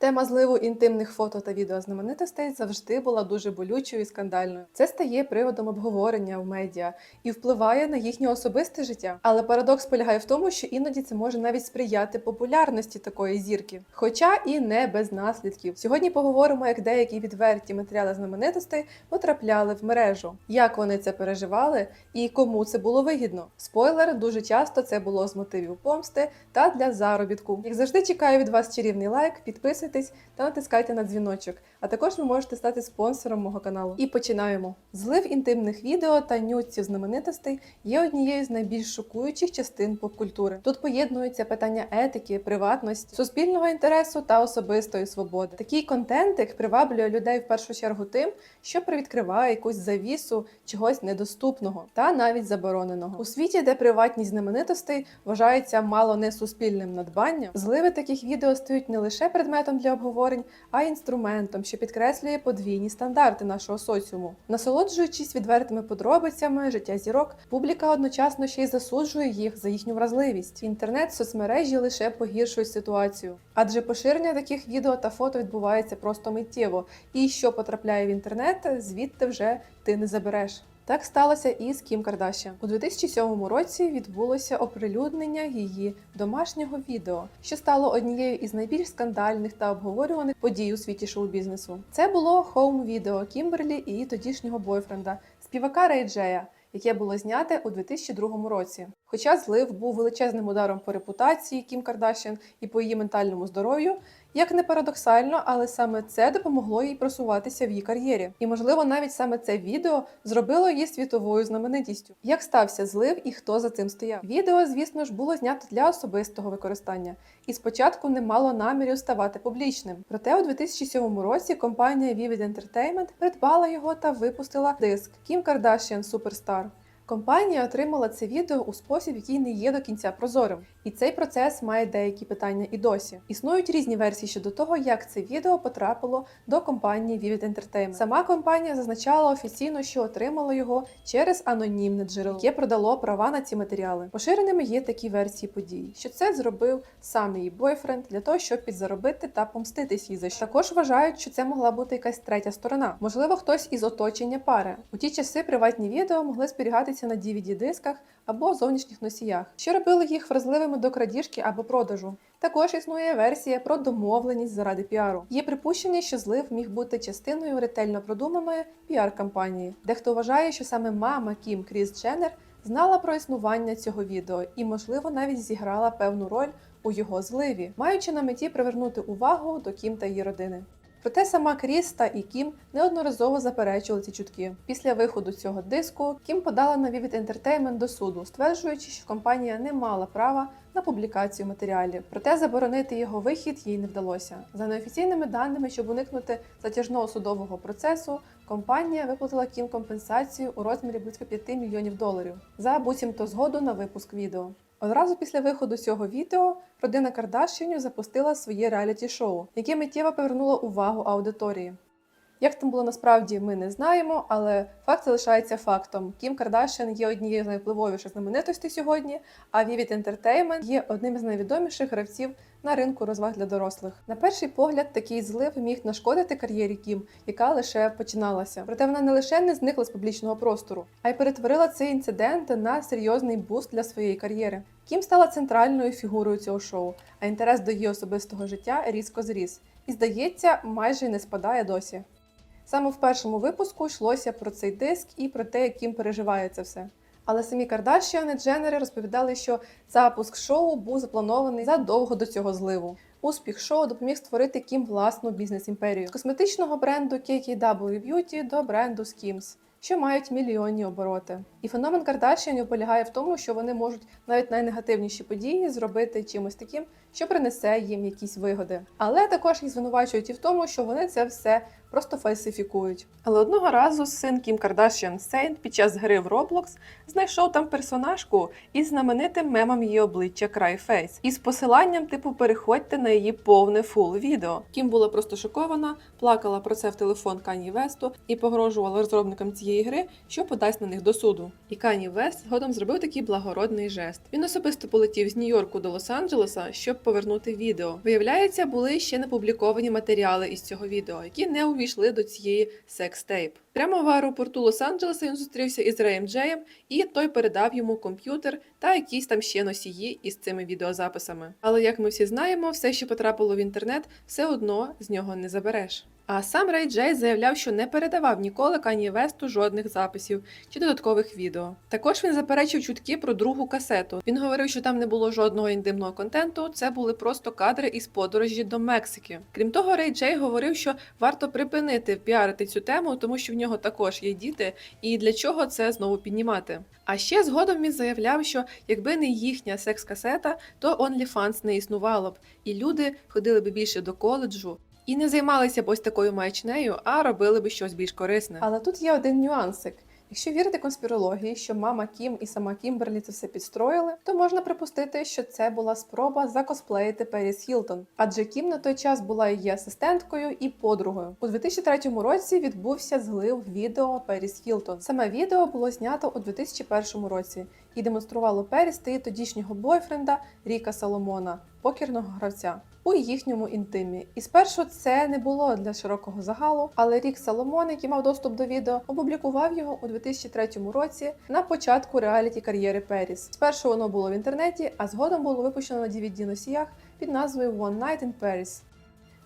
Тема зливу інтимних фото та відео знаменитостей завжди була дуже болючою і скандальною. Це стає приводом обговорення в медіа і впливає на їхнє особисте життя. Але парадокс полягає в тому, що іноді це може навіть сприяти популярності такої зірки, хоча і не без наслідків. Сьогодні поговоримо, як деякі відверті матеріали знаменитостей потрапляли в мережу, як вони це переживали і кому це було вигідно. Спойлер, дуже часто це було з мотивів помсти та для заробітку. Як завжди, чекаю від вас чарівний лайк, підписуйтесь та натискайте на дзвіночок. А також ви можете стати спонсором мого каналу. І починаємо. Злив інтимних відео та нюців знаменитостей є однією з найбільш шокуючих частин попкультури. Тут поєднуються питання етики, приватності, суспільного інтересу та особистої свободи. Такий контентик приваблює людей в першу чергу тим, що привідкриває якусь завісу чогось недоступного та навіть забороненого у світі, де приватність знаменитостей вважається мало не суспільним надбанням. Зливи таких відео стають не лише предметом для обговорень, а інструментом, що підкреслює подвійні стандарти нашого соціуму. Насолоджуючись відвертими подробицями життя зірок, публіка одночасно ще й засуджує їх за їхню вразливість. Інтернет, соцмережі лише погіршують ситуацію, адже поширення таких відео та фото відбувається просто миттєво, і що потрапляє в інтернет, звідти вже ти не забереш. Так сталося і з Кім Кардашян. У 2007 році відбулося оприлюднення її домашнього відео, що стало однією із найбільш скандальних та обговорюваних подій у світі шоу-бізнесу. Це було хоум-відео Кімберлі і її тодішнього бойфренда, співака Рей Джея, яке було зняте у 2002 році. Хоча злив був величезним ударом по репутації Кім Кардашян і по її ментальному здоров'ю, як не парадоксально, але саме це допомогло їй просуватися в її кар'єрі. І, можливо, навіть саме це відео зробило її світовою знаменитістю. Як стався злив і хто за цим стояв? Відео, звісно ж, було знято для особистого використання, і спочатку не мало намірів ставати публічним. Проте у 2007 році компанія Vivid Entertainment придбала його та випустила диск Kim Kardashian Superstar. Компанія отримала це відео у спосіб, який не є до кінця прозорим, і цей процес має деякі питання і досі. Існують різні версії щодо того, як це відео потрапило до компанії Vivid Entertainment. Сама компанія зазначала офіційно, що отримала його через анонімне джерело, яке продало права на ці матеріали. Поширеними є такі версії подій, що це зробив сам її бойфренд для того, щоб підзаробити та помститись їй за що. Також вважають, що це могла бути якась третя сторона, можливо, хтось із оточення пари. У ті часи приватні відео могли зберігатися на DVD-дисках або зовнішніх носіях, що робили їх вразливими до крадіжки або продажу. Також існує версія про домовленість заради піару. Є припущення, що злив міг бути частиною ретельно продуманої піар-кампанії. Дехто вважає, що саме мама Кім Кріс Дженнер знала про існування цього відео і, можливо, навіть зіграла певну роль у його зливі, маючи на меті привернути увагу до Кім та її родини. Проте сама Кріс та і Кім неодноразово заперечували ці чутки. Після виходу цього диску Кім подала на Vivid Entertainment до суду, стверджуючи, що компанія не мала права на публікацію матеріалів. Проте заборонити його вихід їй не вдалося. За неофіційними даними, щоб уникнути затяжного судового процесу, компанія виплатила Кім компенсацію у розмірі близько 5 мільйонів доларів за буцімто згоду на випуск відео. Одразу після виходу цього відео родина Кардашінів запустила своє реаліті-шоу, яке миттєво повернуло увагу аудиторії. Як там було насправді, ми не знаємо, але факт залишається фактом. Кім Кардашян є однією з найвпливовіших знаменитостей сьогодні, а Vivid Entertainment є одним із найвідоміших гравців на ринку розваг для дорослих. На перший погляд, такий злив міг нашкодити кар'єрі Кім, яка лише починалася. Проте вона не лише не зникла з публічного простору, а й перетворила цей інцидент на серйозний буст для своєї кар'єри. Кім стала центральною фігурою цього шоу, а інтерес до її особистого життя різко зріс. І здається, майже не спадає досі. Саме в першому випуску йшлося про цей диск і про те, яким переживає це все. Але самі Кардашіани Дженери розповідали, що запуск шоу був запланований задовго до цього зливу. Успіх шоу допоміг створити Кім власну бізнес-імперію з косметичного бренду KKW Beauty до бренду Skims, що мають мільйонні обороти. І феномен Кардашіанів полягає в тому, що вони можуть навіть найнегативніші події зробити чимось таким, що принесе їм якісь вигоди. Але також їх звинувачують і в тому, що вони це все просто фальсифікують. Але одного разу син Кім Кардашіан Сейнт під час гри в Roblox знайшов там персонажку із знаменитим мемом її обличчя Cryface із посиланням типу переходьте на її повне фул відео. Кім була просто шокована, плакала про це в телефон Кані Весту і погрожувала розробникам цієї цієї гри, що подасть на них до суду. І Кані Вест згодом зробив такий благородний жест. Він особисто полетів з Нью-Йорку до Лос-Анджелеса, щоб повернути відео. Виявляється, були ще не публіковані матеріали із цього відео, які не увійшли до цієї секс-тейп. Прямо в аеропорту Лос-Анджелеса він зустрівся із Реєм Джеєм, і той передав йому комп'ютер та якісь там ще носії із цими відеозаписами. Але як ми всі знаємо, все, що потрапило в інтернет, все одно з нього не забереш. А сам Рей Джей заявляв, що не передавав ніколи Кані Весту жодних записів чи додаткових відео. Також він заперечив чутки про другу касету. Він говорив, що там не було жодного інтимного контенту, це були просто кадри із подорожі до Мексики. Крім того, Рей Джей говорив, що варто припинити піарити цю тему, тому що в нього також є діти, і для чого це знову піднімати. А ще згодом він заявляв, що якби не їхня секс-касета, то OnlyFans не існувало б, і люди ходили б більше до коледжу. І не займалися б ось такою маячнею, а робили би щось більш корисне. Але тут є один нюансик. Якщо вірити конспірології, що мама Кім і сама Кімберлі це все підстроїли, то можна припустити, що це була спроба закосплеїти Періс Хілтон. Адже Кім на той час була її асистенткою і подругою. У 2003 році відбувся злив відео Періс Хілтон. Саме відео було знято у 2001 році і демонструвало Періс та її тодішнього бойфренда Ріка Соломона, покерного гравця. У їхньому інтимі. І спершу це не було для широкого загалу, але Рік Соломон, який мав доступ до відео, опублікував його у 2003 році на початку реаліті кар'єри Періс. Спершу воно було в інтернеті, а згодом було випущено на dvd носіях під назвою One Night in Paris.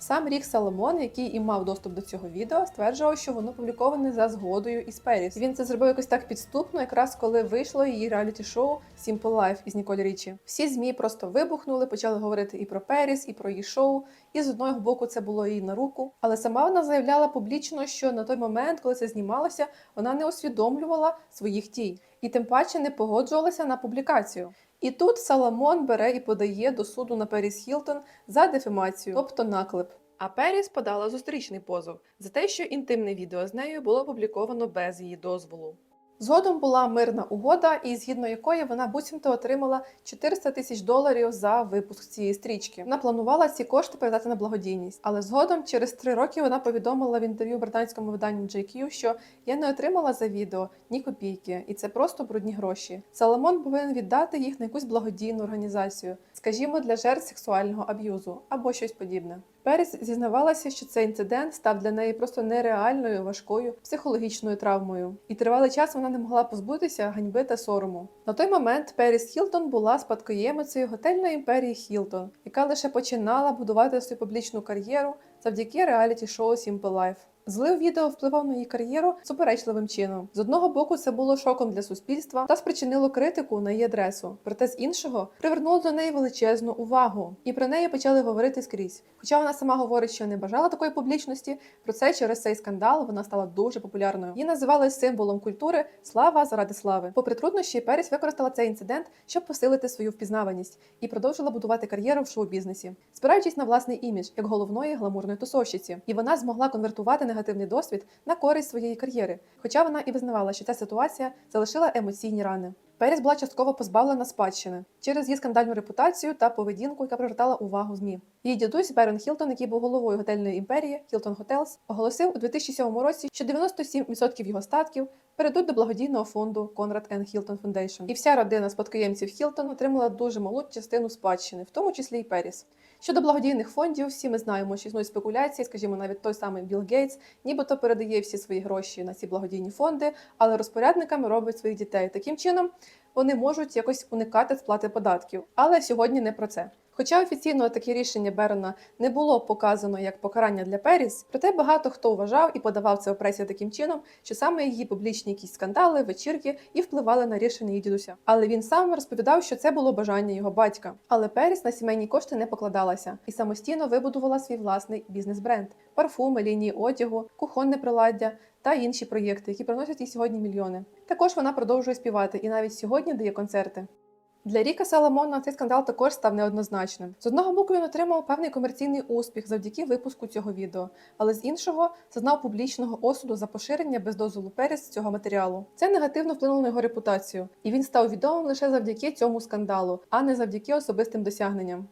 Сам Рік Соломон, який і мав доступ до цього відео, стверджував, що воно публіковане за згодою із Періс. Він це зробив якось так підступно, якраз коли вийшло її реаліті-шоу Simple Life із Ніколь Річі. Всі змі просто вибухнули, почали говорити і про Періс, і про її шоу. І з одного боку це було їй на руку. Але сама вона заявляла публічно, що на той момент, коли це знімалося, вона не усвідомлювала своїх дій і тим паче не погоджувалася на публікацію. І тут Саламон бере і подає до суду на Періс Хілтон за дефімацію, тобто наклеп. А Періс подала зустрічний позов за те, що інтимне відео з нею було опубліковано без її дозволу. Згодом була мирна угода, і згідно якої вона буцімто отримала 400 тисяч доларів за випуск цієї стрічки. Вона планувала ці кошти передати на благодійність, але згодом, через три роки, вона повідомила в інтерв'ю британському виданню JQ, що я не отримала за відео ні копійки, і це просто брудні гроші. Соломон повинен віддати їх на якусь благодійну організацію, скажімо, для жертв сексуального аб'юзу або щось подібне. Періс зізнавалася, що цей інцидент став для неї просто нереальною важкою психологічною травмою, і тривалий час вона не могла позбутися ганьби та сорому. На той момент Періс Хілтон була спадкоємицею готельної імперії Хілтон, яка лише починала будувати свою публічну кар'єру завдяки реаліті-шоу Simple Life. Злив відео впливав на її кар'єру суперечливим чином. З одного боку, це було шоком для суспільства та спричинило критику на її адресу. Проте з іншого привернуло до неї величезну увагу, і про неї почали говорити скрізь. Хоча вона сама говорить, що не бажала такої публічності, про це через цей скандал вона стала дуже популярною. Її називали символом культури слава заради слави. Попри труднощі, Періс використала цей інцидент, щоб посилити свою впізнаваність і продовжила будувати кар'єру в шоу-бізнесі, спираючись на власний імідж як головної гламурної тусовщиці. І вона змогла конвертувати негативний досвід на користь своєї кар'єри. Хоча вона і визнавала, що ця ситуація залишила емоційні рани. Періс була частково позбавлена спадщини через її скандальну репутацію та поведінку, яка привертала увагу змі. Її дідусь Берен Хілтон, який був головою готельної імперії Хілтон Hotels, оголосив у 2007 році, що 97% його статків перейдуть до благодійного фонду Conrad N. Hilton Foundation. І вся родина спадкоємців Хілтон отримала дуже малу частину спадщини, в тому числі і Періс. Щодо благодійних фондів, всі ми знаємо, що існують спекуляції, скажімо, навіть той самий Білл Гейтс, нібито передає всі свої гроші на ці благодійні фонди, але розпорядниками робить своїх дітей. Таким чином вони можуть якось уникати сплати податків. Але сьогодні не про це. Хоча офіційно таке рішення Берона не було показано як покарання для Періс, проте багато хто вважав і подавав це у пресі таким чином, що саме її публічні якісь скандали, вечірки і впливали на рішення її дідуся. Але він сам розповідав, що це було бажання його батька. Але Періс на сімейні кошти не покладалася і самостійно вибудувала свій власний бізнес-бренд, парфуми, лінії одягу, кухонне приладдя та інші проєкти, які приносять їй сьогодні мільйони. Також вона продовжує співати і навіть сьогодні дає концерти. Для Ріка Саламона цей скандал також став неоднозначним. З одного боку він отримав певний комерційний успіх завдяки випуску цього відео, але з іншого зазнав публічного осуду за поширення без дозволу Періс цього матеріалу. Це негативно вплинуло на його репутацію, і він став відомим лише завдяки цьому скандалу, а не завдяки особистим досягненням.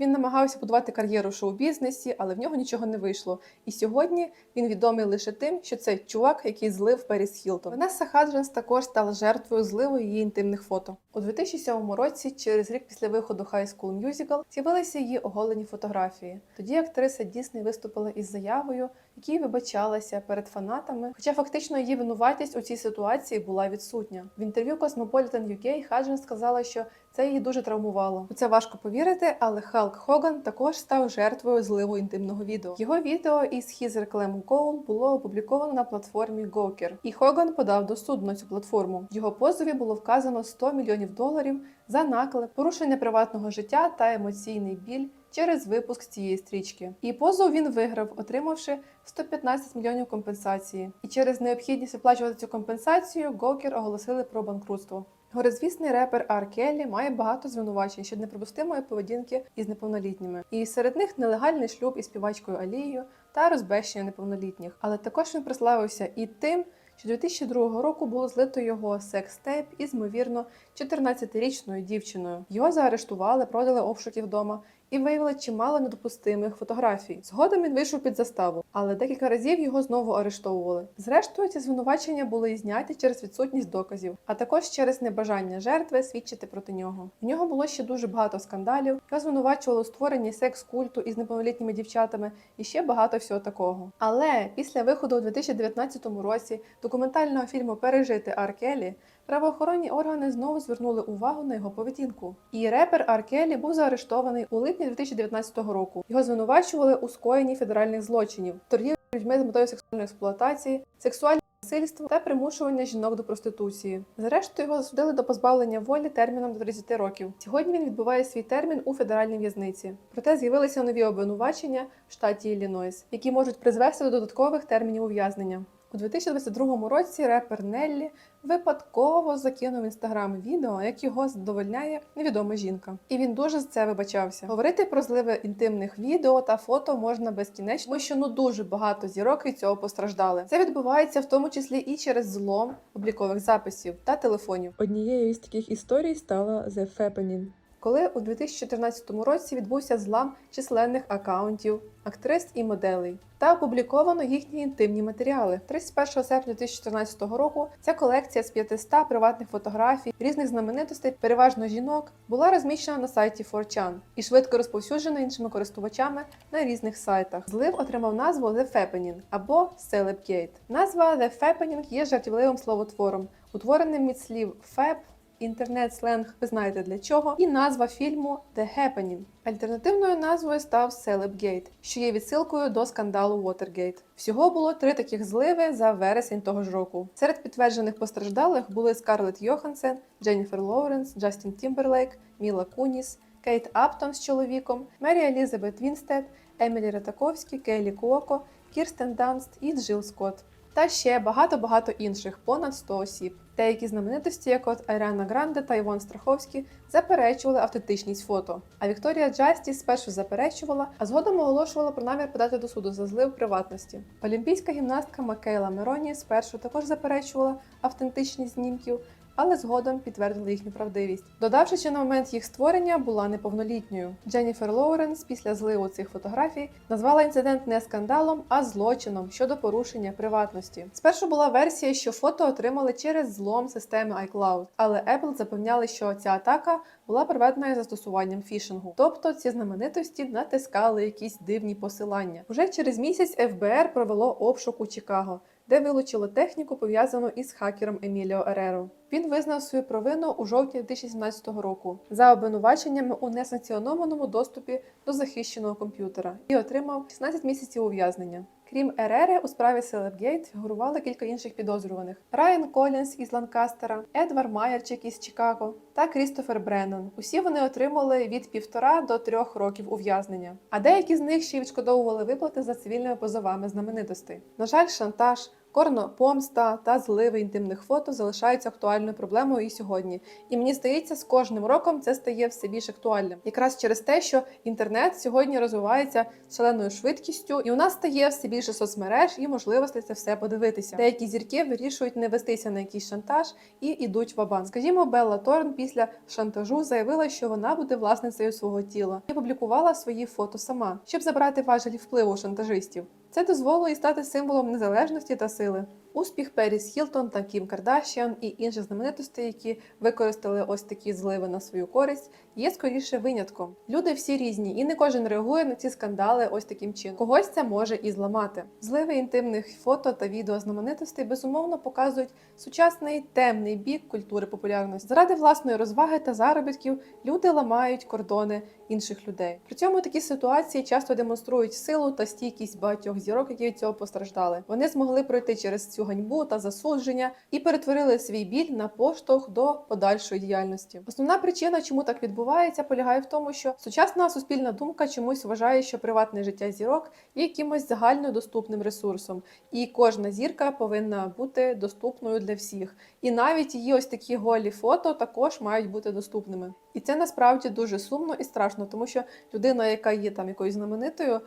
Він намагався будувати кар'єру в шоу-бізнесі, але в нього нічого не вийшло. І сьогодні він відомий лише тим, що це чувак, який злив Періс Хілтон. Ванесса Хадженс також стала жертвою зливу її інтимних фото. У 2007 році, через рік після виходу High School Musical, з'явилися її оголені фотографії. Тоді актриса Дісней виступила із заявою, якій вибачалася перед фанатами, хоча фактично її винуватість у цій ситуації була відсутня. В інтерв'ю Cosmopolitan UK Хаджен сказала, що це її дуже травмувало. У це важко повірити, але Халк Хоган також став жертвою зливу інтимного відео. Його відео із хіз рекламу Коул було опубліковано на платформі Gawker, і Хоган подав до суду на цю платформу. В його позові було вказано 100 мільйонів доларів за наклеп, порушення приватного життя та емоційний біль через випуск цієї стрічки. І позов він виграв, отримавши 115 мільйонів компенсації. І через необхідність виплачувати цю компенсацію Gawker оголосили про банкрутство. Горизвісний репер Ар Келлі має багато звинувачень щодо неприпустимої поведінки із неповнолітніми, і серед них нелегальний шлюб із співачкою Алією та розбещення неповнолітніх. Але також він прославився і тим, що 2002 року було злито його секс-тейп із, ймовірно, 14-річною дівчиною. Його заарештували, продали обшуки вдома і виявили чимало недопустимих фотографій. Згодом він вийшов під заставу, але декілька разів його знову арештовували. Зрештою, ці звинувачення були зняті через відсутність доказів, а також через небажання жертви свідчити проти нього. У нього було ще дуже багато скандалів. Його звинувачували у створенні секс-культу із неповнолітніми дівчатами і ще багато всього такого. Але після виходу у 2019 році документального фільму Пережити Ар Келлі правоохоронні органи знову звернули увагу на його поведінку. І репер Ар Келлі був заарештований у липні 2019 року. Його звинувачували у скоєнні федеральних злочинів, торгівлі людьми з метою сексуальної експлуатації, сексуальне насильство та примушування жінок до проституції. Зрештою, його засудили до позбавлення волі терміном до 30 років. Сьогодні він відбуває свій термін у федеральній в'язниці. Проте з'явилися нові обвинувачення в штаті Іллінойс, які можуть призвести до додаткових термінів ув'язнення. У 2022 році репер Неллі випадково закинув інстаграм відео, як його задовольняє невідома жінка. І він дуже з це вибачався. Говорити про зливи інтимних відео та фото можна безкінечно, тому що ну дуже багато зірок від цього постраждали. Це відбувається в тому числі і через злом облікових записів та телефонів. Однією із таких історій стала The Fappening. Коли у 2014 році відбувся злам численних акаунтів, актрис і моделей, та опубліковано їхні інтимні матеріали. 31 серпня 2014 року ця колекція з 500 приватних фотографій різних знаменитостей, переважно жінок, була розміщена на сайті 4chan і швидко розповсюджена іншими користувачами на різних сайтах. Злив отримав назву The Fappening або Celebgate. Назва The Fappening є жартівливим словотвором, утвореним від слів «fab», інтернет-сленг, ви знаєте для чого, і назва фільму The Happening. Альтернативною назвою став Celebgate, що є відсилкою до скандалу Watergate. Всього було три таких зливи за вересень того ж року. Серед підтверджених постраждалих були Скарлетт Йохансен, Дженніфер Лоуренс, Джастін Тімберлейк, Міла Куніс, Кейт Аптон з чоловіком, Мері Елізабет Вінстед, Емілі Ратаковські, Кейлі Куоко, Кірстен Данст і Джил Скотт. Та ще багато-багато інших, понад 100 осіб. Деякі знаменитості, як от Аріана Гранде та Івон Страховський, заперечували автентичність фото. А Вікторія Джастіс спершу заперечувала, а згодом оголошувала про намір подати до суду за злив приватності. Олімпійська гімнастка Макейла Мероні спершу також заперечувала автентичність знімків, але згодом підтвердили їхню правдивість, додавши, що на момент їх створення була неповнолітньою. Дженніфер Лоуренс після зливу цих фотографій назвала інцидент не скандалом, а злочином щодо порушення приватності. Спершу була версія, що фото отримали через злом системи iCloud, але Apple запевняли, що ця атака була проведена із застосуванням фішингу. Тобто ці знаменитості натискали якісь дивні посилання. Уже через місяць ФБР провело обшук у Чикаго де вилучило техніку, пов'язану із хакером Еміліо Ереро. Він визнав свою провину у жовтні 2017 року за обвинуваченнями у несанкціонованому доступі до захищеного комп'ютера і отримав 16 місяців ув'язнення. Крім Ерери, у справі Селебгейт фігурували кілька інших підозрюваних: Райан Колінс із Ланкастера, Едвар Майерчик із Чикаго та Крістофер Бреннон. Усі вони отримали від півтора до трьох років ув'язнення. А деякі з них ще й відшкодовували виплати за цивільними позовами знаменитостей. На жаль, шантаж. Порно, помста та зливи інтимних фото залишаються актуальною проблемою і сьогодні. І мені здається, з кожним роком це стає все більш актуальним. Якраз через те, що інтернет сьогодні розвивається шаленою швидкістю, і у нас стає все більше соцмереж і можливостей це все подивитися. Деякі зірки вирішують не вестися на якийсь шантаж і ідуть в абан. Скажімо, Белла Торн після шантажу заявила, що вона буде власницею свого тіла і опублікувала свої фото сама, щоб забрати важелі впливу шантажистів. Це дозволило їй стати символом незалежності та сили. Успіх Періс Хілтон та Кім Кардашіан і інших знаменитостей, які використали ось такі зливи на свою користь, є скоріше винятком. Люди всі різні, і не кожен реагує на ці скандали ось таким чином. Когось це може і зламати. Зливи інтимних фото та відео знаменитостей безумовно показують сучасний темний бік культури популярності. Заради власної розваги та заробітків люди ламають кордони інших людей. При цьому такі ситуації часто демонструють силу та стійкість багатьох зірок, які від цього постраждали. Вони змогли пройти через цю ганьбу та засудження і перетворили свій біль на поштовх до подальшої діяльності. Основна причина, чому так відбувається, полягає в тому, що сучасна суспільна думка чомусь вважає, що приватне життя зірок є якимось загальнодоступним ресурсом, і кожна зірка повинна бути доступною для всіх. І навіть її ось такі голі фото також мають бути доступними. І це насправді дуже сумно і страшно, тому що людина, яка є там якоюсь знаменитою,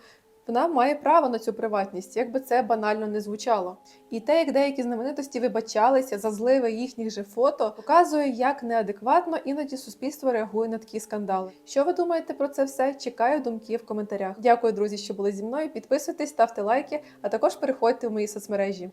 вона має право на цю приватність, як би це банально не звучало. І те, як деякі знаменитості вибачалися за зливи їхніх же фото, показує, як неадекватно іноді суспільство реагує на такі скандали. Що ви думаєте про це все? Чекаю думки в коментарях. Дякую, друзі, що були зі мною. Підписуйтесь, ставте лайки, а також переходьте в мої соцмережі.